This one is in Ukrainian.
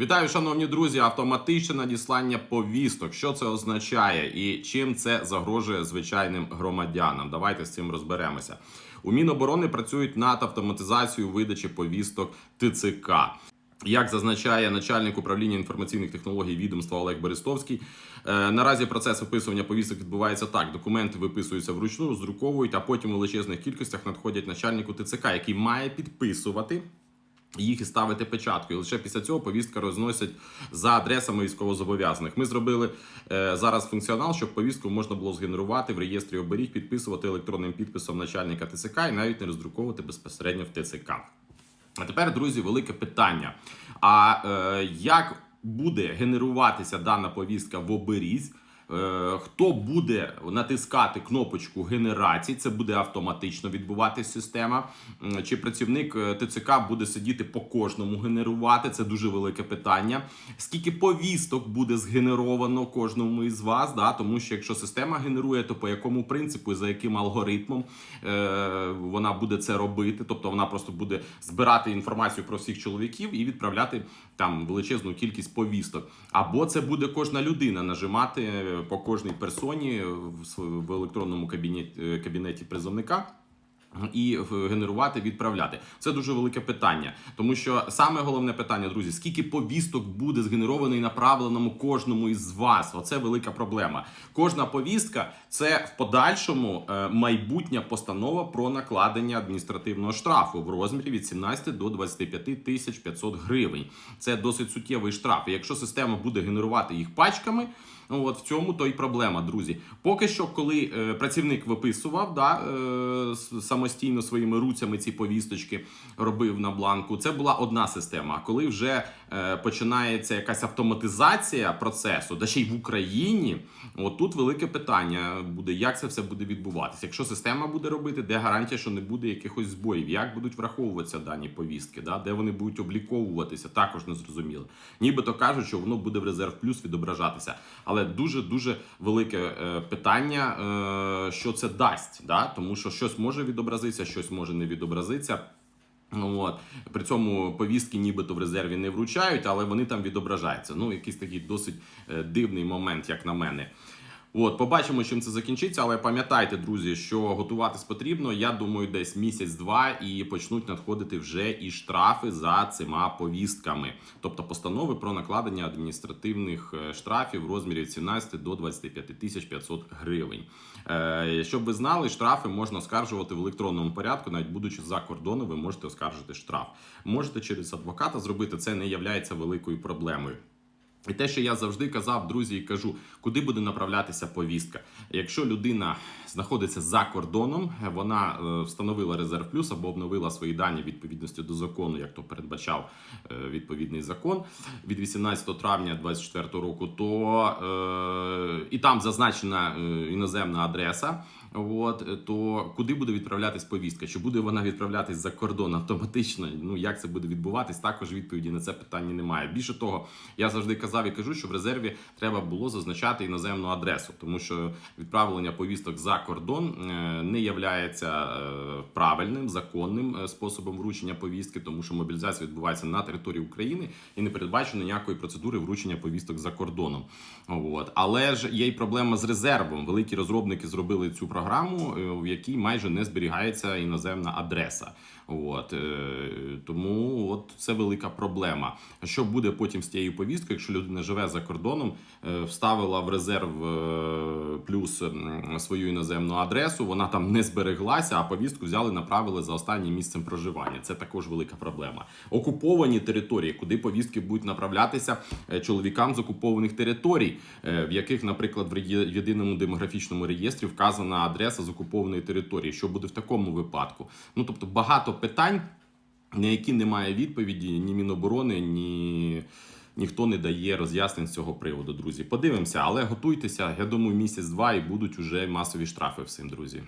Вітаю, шановні друзі! Автоматичне надіслання повісток. Що це означає і чим це загрожує звичайним громадянам? Давайте з цим розберемося. У Міноборони працюють над автоматизацією видачі повісток ТЦК. Як зазначає начальник управління інформаційних технологій відомства Олег Берестовський, е, наразі процес виписування повісток відбувається так: документи виписуються вручну, роздруковують, а потім у величезних кількостях надходять начальнику ТЦК, який має підписувати їх і ставити печатку. І лише після цього повістка розносять за адресами військовозобов'язаних. Ми зробили е, зараз функціонал, щоб повістку можна було згенерувати в реєстрі оберіг, підписувати електронним підписом начальника ТЦК і навіть не роздруковувати безпосередньо в ТЦК. А тепер, друзі, велике питання. А е, як буде генеруватися дана повістка в оберізь? Е, Хто буде натискати кнопочку генерації? Це буде автоматично відбуватись система. Чи працівник е, ТЦК буде сидіти по кожному генерувати? Це дуже велике питання. Скільки повісток буде згенеровано кожному із вас? Да? Тому що якщо система генерує, то по якому принципу і за яким алгоритмом е, вона буде це робити? Тобто вона просто буде збирати інформацію про всіх чоловіків і відправляти там величезну кількість повісток. Або це буде кожна людина нажимати е, по кожній персоні в електронному кабінеті, е, кабінеті призовника. І генерувати, відправляти. Це дуже велике питання, тому що саме головне питання, друзі, скільки повісток буде згенеровано і направленому кожному із вас? Оце велика проблема. Кожна повістка це в подальшому е, майбутня постанова про накладення адміністративного штрафу в розмірі від 17 до 25 тисяч 500 гривень. Це досить суттєвий штраф. І якщо система буде генерувати їх пачками. Ну, от в цьому то й проблема, друзі. Поки що, коли е, працівник виписував да, е, с- самостійно своїми руцями ці повісточки робив на бланку, це була одна система. А коли вже е, починається якась автоматизація процесу, да ще й в Україні, от тут велике питання буде, як це все буде відбуватися. Якщо система буде робити, де гарантія, що не буде якихось збоїв, як будуть враховуватися дані повістки, да, де вони будуть обліковуватися, також не зрозуміло. Нібито кажуть, що воно буде в резерв плюс відображатися. Але дуже дуже велике е, питання, е, що це дасть, да? тому що щось може відобразитися, щось може не відобразитися. Ну, От. При цьому повістки нібито в резерві не вручають, але вони там відображаються. Ну, якийсь такий досить е, дивний момент, як на мене. От, побачимо, чим це закінчиться, але пам'ятайте, друзі, що готуватись потрібно. Я думаю, десь місяць-два і почнуть надходити вже і штрафи за цими повістками, тобто постанови про накладення адміністративних е, штрафів в розмірі від 17 до 25 тисяч 500 гривень. Е, щоб ви знали, штрафи можна оскаржувати в електронному порядку, навіть будучи за кордоном, ви можете оскаржити штраф. Можете через адвоката зробити це не є великою проблемою. І те, що я завжди казав, друзі, і кажу, куди буде направлятися повістка. Якщо людина знаходиться за кордоном, вона е, встановила резерв плюс або обновила свої дані відповідності до закону, як то передбачав е, відповідний закон від 18 травня 2024 року, то е, і там зазначена е, іноземна адреса. От то куди буде відправлятись повістка? Чи буде вона відправлятись за кордон автоматично? Ну як це буде відбуватись? Також відповіді на це питання немає. Більше того, я завжди казав і кажу, що в резерві треба було зазначати іноземну адресу, тому що відправлення повісток за кордон е, не являється е, правильним законним е, способом вручення повістки, тому що мобілізація відбувається на території України і не передбачено ніякої процедури вручення повісток за кордоном. От але ж є й проблема з резервом. Великі розробники зробили цю програму, е, в якій майже не зберігається іноземна адреса. От е, тому от це велика проблема. Що буде потім з тією повісткою, якщо людина живе за кордоном, е, вставила в резерв плюс свою іноземну адресу, вона там не збереглася, а повістку взяли, направили за останнім місцем проживання. Це також велика проблема. Окуповані території, куди повістки будуть направлятися чоловікам з окупованих територій, в яких, наприклад, в єдиному демографічному реєстрі вказана адреса з окупованої території. Що буде в такому випадку? Ну тобто багато питань, на які немає відповіді ні Міноборони, ні. Ніхто не дає роз'яснень з цього приводу, друзі. Подивимося, але готуйтеся. Я думаю, місяць-два і будуть уже масові штрафи всім, друзі.